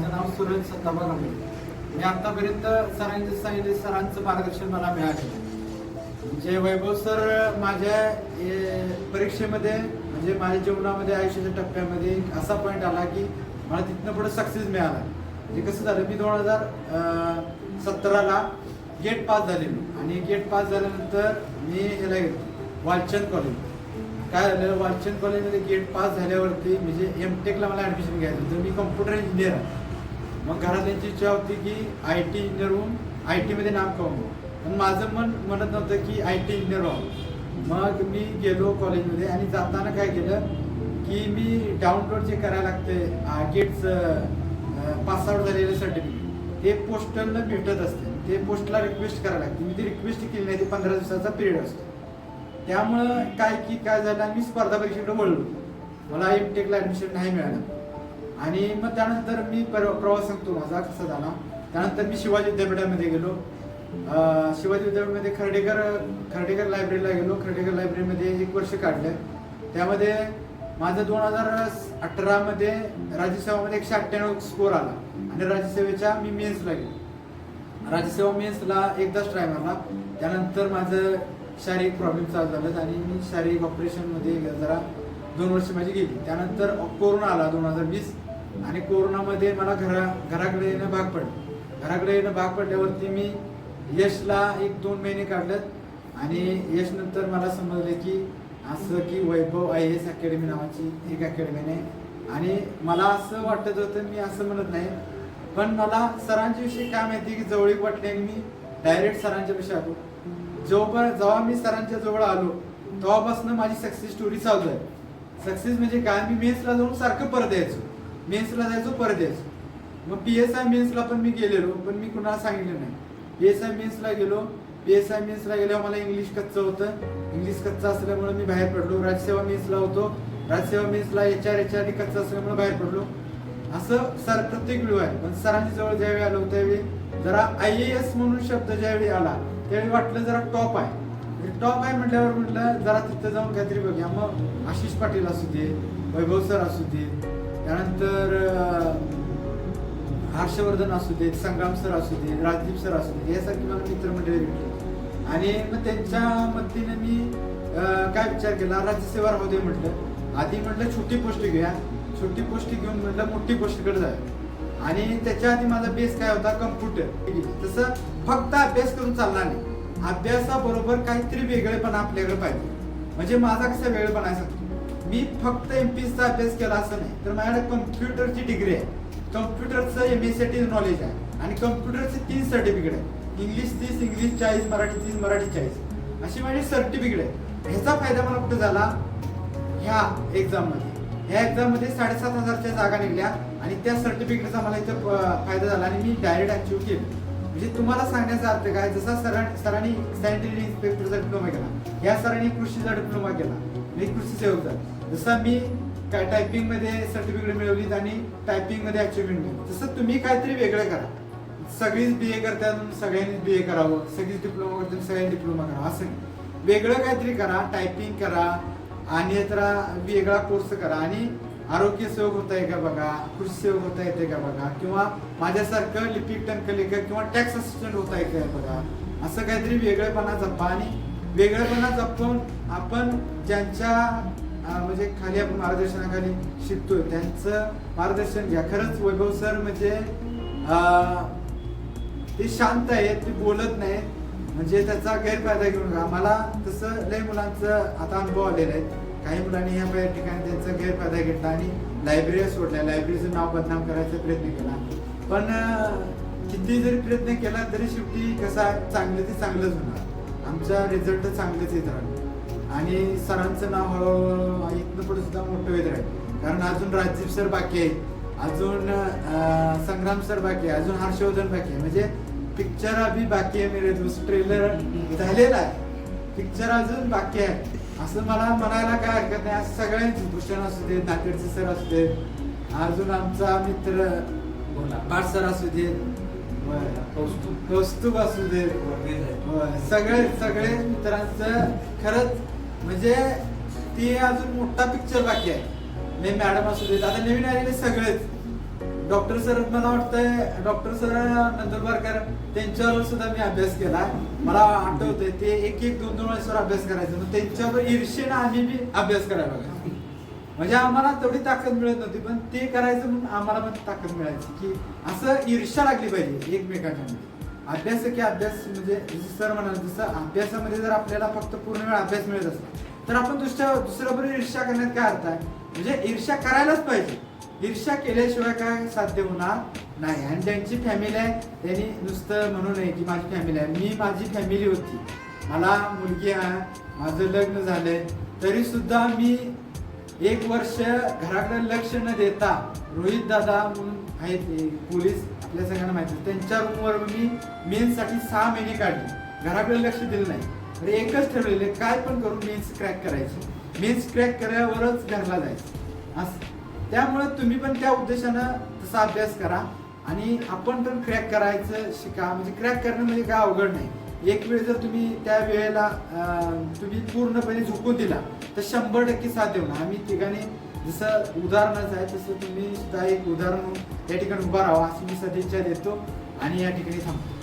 माझं नाव सुरेश सत्ताबा रामळे मी आतापर्यंत सरांचे सांगितले सरांचं मार्गदर्शन मला मिळाले. म्हणजे वैभव सर माझ्या ए, परीक्षेमध्ये म्हणजे माझ्या जीवनामध्ये आयुष्याच्या टप्प्यामध्ये असा पॉईंट आला की मला तिथनं पुढे सक्सेस मिळाला. म्हणजे कसं झालं मी दोन हजार सतराला गेट पास झालेलो आणि गेट पास झाल्यानंतर मी ह्याला गेलो वालचंद कॉलेज काय झालं वालचंद कॉलेजमध्ये गेट पास झाल्यावरती म्हणजे एम टेकला मला ॲडमिशन घ्यायचं होतं. मी कम्प्युटर इंजिनियर आहे. मग घरातल्यांची इच्छा होती की आय टी इंजिनियर होऊन आय टीमध्ये नाम कमवू. पण माझं मन म्हणत नव्हतं की आय टी इंजिनियर व्हावं. मग मी गेलो कॉलेजमध्ये आणि जाताना काय केलं की मी डाउनलोड जे करायला लागते गेटचं पास आउट झालेलं सर्टिफिकेट ते पोस्टलनं भेटत असते. ते पोस्टला रिक्वेस्ट करायला लागते. मी ती रिक्वेस्ट केली नाही ते पंधरा दिवसाचा पिरियड असतो. त्यामुळं काय की काय झालं मी स्पर्धा परीक्षेकडे वळलो. मला एम टेकला ॲडमिशन नाही मिळालं. आणि मग त्यानंतर मी प्रवास सांगतो माझा कसा झाला? त्यानंतर मी शिवाजी विद्यापीठामध्ये गेलो. शिवाजी विद्यापीठामध्ये खर्डेकर खर्डेकर लायब्ररीला गेलो. खर्डेकर लायब्ररीमध्ये एक वर्ष काढलं. त्यामध्ये माझं दोन हजार अठरामध्ये राज्यसेवामध्ये एकशे अठ्ठ्याण्णव स्कोर आला. आणि राज्यसेवेच्या मी मेन्सला गेलो. राज्यसेवा मेन्सला एकदाच ट्राय मारला. त्यानंतर माझं शारीरिक प्रॉब्लेम चालू झालं आणि मी शारीरिक ऑपरेशनमध्ये जरा दोन वर्ष माझी गेली. त्यानंतर कोरोना आला दोन हजार वीस. आणि कोरोनामध्ये मला घरा घराकडे येणं भाग पडलं. घराकडे येणं भाग पडल्यावरती मी यशला एक दोन महिने काढलेत. आणि यश नंतर मला समजलं की असं की वैभव आय एस अकॅडमी नावाची एक अकॅडमी नाही आणि मला असं वाटत होतं मी असं म्हणत नाही. पण मला सरांच्या विषयी काय माहिती की जवळीक वाटली आणि मी डायरेक्ट सरांच्या विषयी आलो. जेव्हा जेव्हा मी सरांच्या जवळ आलो तेव्हापासून माझी सक्सेस स्टोरी चालू आहे. सक्सेस म्हणजे काय? मी मेन्सला जाऊन सारखं परत यायचो. मेन्सला जायचो परदेश मग पी एस आय मेन्सला पण मी गेलेलो पण मी कुणाला सांगितलं नाही. पी एस आय मेन्सला गेलो. पी एस आय मेन्सला गेल्यावर मला इंग्लिश कच्चं होतं. इंग्लिश कच्चं असल्यामुळे मी बाहेर पडलो. राज्यसेवा मेन्सला होतो. राज्यसेवा मेन्सला एच आर एच आर कच्चं असल्यामुळे बाहेर पडलो. असं सर प्रत्येक वेळ आहे पण सरांच्या जवळ ज्यावेळी आलो त्यावेळी जरा आय ए एस म्हणून शब्द ज्यावेळी आला त्यावेळी वाटलं जरा टॉप आहे. म्हणजे टॉप आहे म्हटल्यावर म्हटलं जरा तिथं जाऊन काहीतरी बघूया. मग आशिष पाटील असू दे वैभव सर असू दे त्यानंतर हर्षवर्धन असू दे संग्राम सर असू दे राजदीप सर असू दे यासारखी मला मित्रमंडळी भेटली. आणि मग त्यांच्या मदतीने मी काय विचार केला? राज्यसेवा राहू दे म्हटलं. आधी म्हटलं छोटी पोस्ट घेऊया. छोटी पोस्ट घेऊन म्हटलं मोठी पोस्टकडे जाऊया. आणि त्याच्या आधी माझा बेस काय होता? कम्प्युटर तसं फक्त अभ्यास करून चालला नाही. अभ्यासाबरोबर काहीतरी वेगळेपणा आपल्याकडे पाहिजे. म्हणजे माझा कसा वेगळेपणा आहे मी फक्त एम चा अभ्यास केला असं नाही तर माझ्याकडे कम्प्युटरची डिग्री आहे. कम्प्युटरचं एम एस सी नॉलेज आहे. आणि कम्प्युटरचे तीन सर्टिफिकेट आहे इंग्लिश तीस इंग्लिश चाळीस मराठी तीस मराठी चाळीस. अशी माझी सर्टिफिकेट आहे. ह्याचा फायदा मला कुठे झाला? ह्या एक्झाममध्ये. ह्या एक्झाममध्ये साडेसात हजारच्या जागा निघल्या आणि त्या सर्टिफिकेटचा मला इथं फायदा झाला आणि मी डायरेक्ट अचीव केलं. म्हणजे तुम्हाला सांगण्याचा अर्थ काय? जसा सरां सरांनी सॅनिटरी इन्स्पेक्टरचा डिप्लोमा केला या सरांनी कृषीचा डिप्लोमा केला. मी कृषी सेवक झालो. जसं मी काय टायपिंगमध्ये सर्टिफिकेट मिळवलीत आणि टायपिंगमध्ये अचिव्हमेंट मिळवली तसं तुम्ही काहीतरी वेगळं करा. सगळीच बी ए करतात सगळ्यांनीच बी ए करावं. सगळीच डिप्लोमा करतात सगळ्यांनी डिप्लोमा करावा असं वेगळं काहीतरी करा टायपिंग करा आणि तर वेगळा कोर्स करा. आणि आरोग्य सेवक होता आहे का बघा कृषी सेवक होता येते का बघा किंवा माझ्यासारखं लिपिक टंकलेखक किंवा टॅक्स असिस्टंट होता आहे का बघा असं काहीतरी वेगळेपणा जपा. आणि वेगळेपणा जपून आपण ज्यांच्या म्हणजे खाली आपण मार्गदर्शनाखाली शिकतोय. त्यांचं मार्गदर्शन घ्या. खरंच वैभव सर म्हणजे ते शांत आहेत ते बोलत नाहीत. म्हणजे त्याचा गैरफायदा घेऊन नका. मला तसं लय मुलांचं आता अनुभव आलेला आहे. काही मुलांनी ह्या ठिकाणी त्यांचा गैरफायदा घेतला आणि लायब्ररी सोडल्या. लायब्ररीचं नाव बदनाम करायचा प्रयत्न केला. पण किती जरी प्रयत्न केला तरी शेवटी कसा चांगलं ते चांगलंच होणार. आमचा रिझल्ट चांगलंच येत राहणार आणि सरांचं नाव हळूहळू इथनं पुढे सुद्धा मोठं येत राहील. कारण अजून राजीव सर बाकी आहे अजून संग्राम सर बाकी आहे अजून हर्षवर्धन बाकी आहे म्हणजे पिक्चर अभी बाकी आहे मेरे दोस्त. ट्रेलर झालेला आहे. पिक्चर अजून बाकी आहे. असं मला म्हणायला काय हरकत नाही. असं सगळ्यांची भूषण असू दे नाटेडचे सर असू दे अजून आमचा मित्र भाट सर असू दे कौस्तुभ. असू दे. सगळे सगळे मित्रांचं खरंच म्हणजे ती अजून मोठा पिक्चर बाकी आहे. मी मॅडम असू देत आता नवीन आलेले सगळेच. डॉक्टर सर मला वाटतंय डॉक्टर सर नंदुरबारकर त्यांच्यावर सुद्धा मी अभ्यास केला. मला आठवतंय ते एक एक दोन दोन वेळेस अभ्यास करायचं. मग त्यांच्यावर ईर्षेनं आम्ही बी अभ्यास करायला बघा म्हणजे आम्हाला तेवढी ताकद मिळत नव्हती पण ते करायचं म्हणून आम्हाला पण ताकद मिळायची की असं ईर्षा लागली पाहिजे एकमेकांच्या मध्ये. अभ्यास की अभ्यास म्हणजे जसं सर म्हणाल जसं अभ्यासामध्ये जर आपल्याला फक्त पूर्ण वेळ अभ्यास मिळत असेल तर आपण दुसऱ्या दुसऱ्याबरोबर ईर्षा करण्यात काय अर्थ आहे? म्हणजे ईर्षा करायलाच पाहिजे. ईर्षा केल्याशिवाय काय साध्य होणार नाही. आणि ज्यांची फॅमिली आहे त्यांनी नुसतं म्हणू नये की माझी फॅमिली आहे. मी माझी फॅमिली होती. मला मुलगी आहे माझं लग्न झालंय. तरी सुद्धा मी एक वर्ष घराकडे लक्ष न देता रोहित दादा म्हणून आहेत पोलीस आपल्या सगळ्यांना माहिती आहे. त्यांच्या रूमवर मी मेन्ससाठी सहा महिने काढले. घराकडे लक्ष दिलं नाही. तर एकच ठरवलेले काय पण करून मेन्स क्रॅक करायची. मेन्स क्रॅक करावरच घरला जायचं. असं. त्यामुळे तुम्ही पण त्या उद्देशानं तसा अभ्यास करा. आणि आपण पण क्रॅक करायचं शिका. म्हणजे क्रॅक करणं म्हणजे काय अवघड नाही. एक वेळ जर तुम्ही त्या वेळेला तुम्ही पूर्णपणे झुकून दिला तर शंभर टक्के साध्य होणार आम्ही ठिकाणी जसं उदाहरणच आहे तसं तुम्ही सुद्धा एक उदाहरण म्हणून या ठिकाणी उभा राहा अशी मी सदिच्छा देतो आणि या ठिकाणी थांबतो.